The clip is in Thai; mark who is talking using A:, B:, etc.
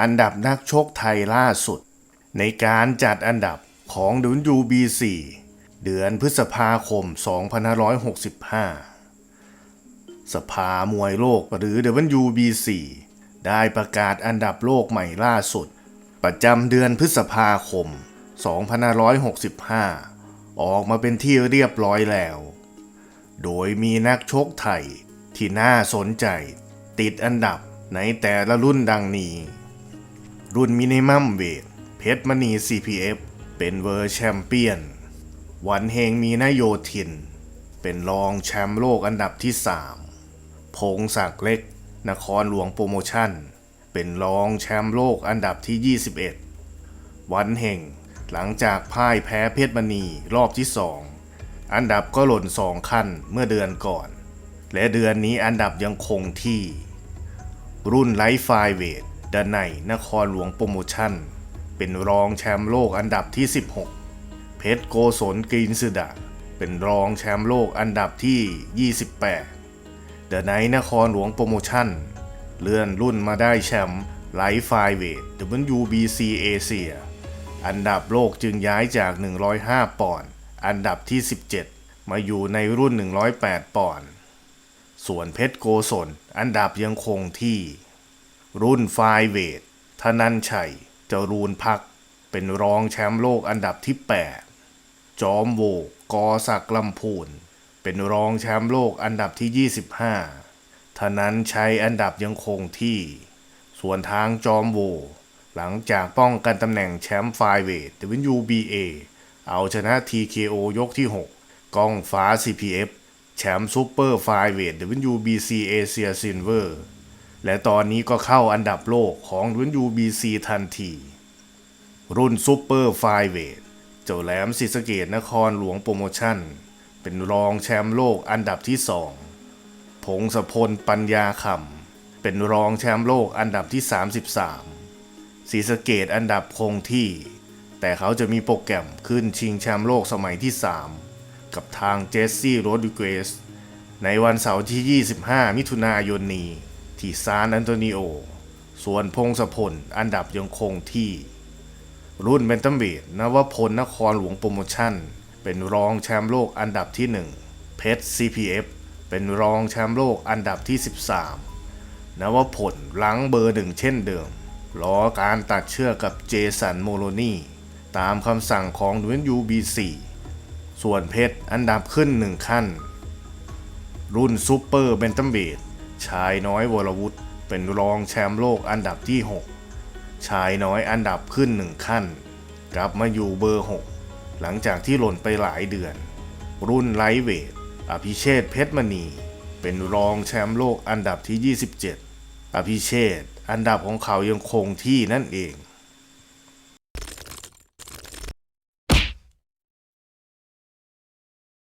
A: อันดับนักชกไทยล่าสุด ในการจัดอันดับของ WBC เดือนพฤษภาคม 2565 สภามวยโลกหรือ WBC ได้ประกาศอันดับโลกใหม่ล่าสุด ประจำเดือนพฤษภาคม 2565 ออกมาเป็นที่เรียบร้อยแล้ว โดยมีนักชกไทยที่น่าสนใจ ติดอันดับในแต่ละรุ่นดังนี้ รุ่นมินิมัมเวทเพชรมณี CPF เป็นเวอร์แชมเปี้ยน วันเฮงมีนโยธิน เป็นรองแชมป์โลกอันดับที่ 3 พงศักดิ์เล็ก นครหลวงโปรโมชั่น เป็นรองแชมป์โลกอันดับที่ 21 วันเฮงหลังจากพ่ายแพ้เพชรมณีรอบที่ 2 อันดับก็หล่นสองขั้นเมื่อเดือนก่อน และเดือนนี้อันดับยังคงที่ รุ่นไลฟ์ไฟเวท ดนในนครหลวงโปรโมชั่น เป็นรองแชมป์โลกอันดับที่ 16 เพชรโกศลกรีนสุดาเป็นรองแชมป์โลกอันดับที่ 28 เดอะไนนครหลวงโปรโมชั่น เลื่อนรุ่นมาได้แชมป์ไลฟ์ไฟเวท WBC เอเชียอันดับโลกจึงย้ายจาก 105 ปอนด์อันดับที่ 17 มาอยู่ในรุ่น 108 ปอนด์ส่วนเพชรโกศลอันดับยังคงที่ รุ่นไฟเวทธนันชัยจรูนพัก เป็นรองแชมป์โลกอันดับที่ 8 จอมโวกอศักลำพูน เป็นรองแชมป์โลกอันดับที่ 25ธนันชัยอันดับยังคงที่ ส่วนทางจอมโว หลังจากป้องกันตำแหน่งแชมป์ไฟเวท WBA เอาชนะ TKO ยกที่ 6กล้องฟ้า CPF แชมป์ซูเปอร์ไฟเวท WBC เอเชียซิลเวอร์ และตอนนี้ก็เข้าอันดับโลกของ WBC ทันที รุ่นซูเปอร์ไฟเวทเจ้าแหลมศรีสะเกดนครหลวงโปรโมชั่น เป็นรองแชมป์โลกอันดับที่2พงศพลปัญญาคำเป็นรองแชมป์โลกอันดับที่ 33ศรีสะเกดอันดับคงที่ แต่เขาจะมีโปรแกรมขึ้นชิงแชมป์โลกสมัยที่ 3 กับทางเจสซี่โรดริเกสในวันเสาร์ที่ 25 มิถุนายนนี้ ที่ซานอันโตนิโอ ส่วนพงศพลอันดับยังคงที่ รุ่นเบนตัมเวทนวพลนครหลวงโปรโมชั่น เป็นรองแชมป์โลกอันดับที่ 1 เพชร CPF เป็นรองแชมป์โลกอันดับที่ 13 นวพลหลังเบอร์หนึ่งเช่นเดิมรอการตัดเชือกกับเจสันโมโลนีตามคำสั่งของ WBC ส่วนเพชรอันดับขึ้นหนึ่งขั้น รุ่นซูเปอร์เบนตัมเบด ชายน้อยวรวุฒิเป็นรองแชมป์โลกอันดับที่ 6 ชายน้อยอันดับขึ้นหนึ่งขั้น กลับมาอยู่เบอร์ 6 หลังจากที่หล่นไปหลายเดือน รุ่นไลท์เวท อภิเชษเพชรมณี เป็นรองแชมป์โลกอันดับที่ 27 อภิเชษอันดับของเขายังคงที่นั่นเอง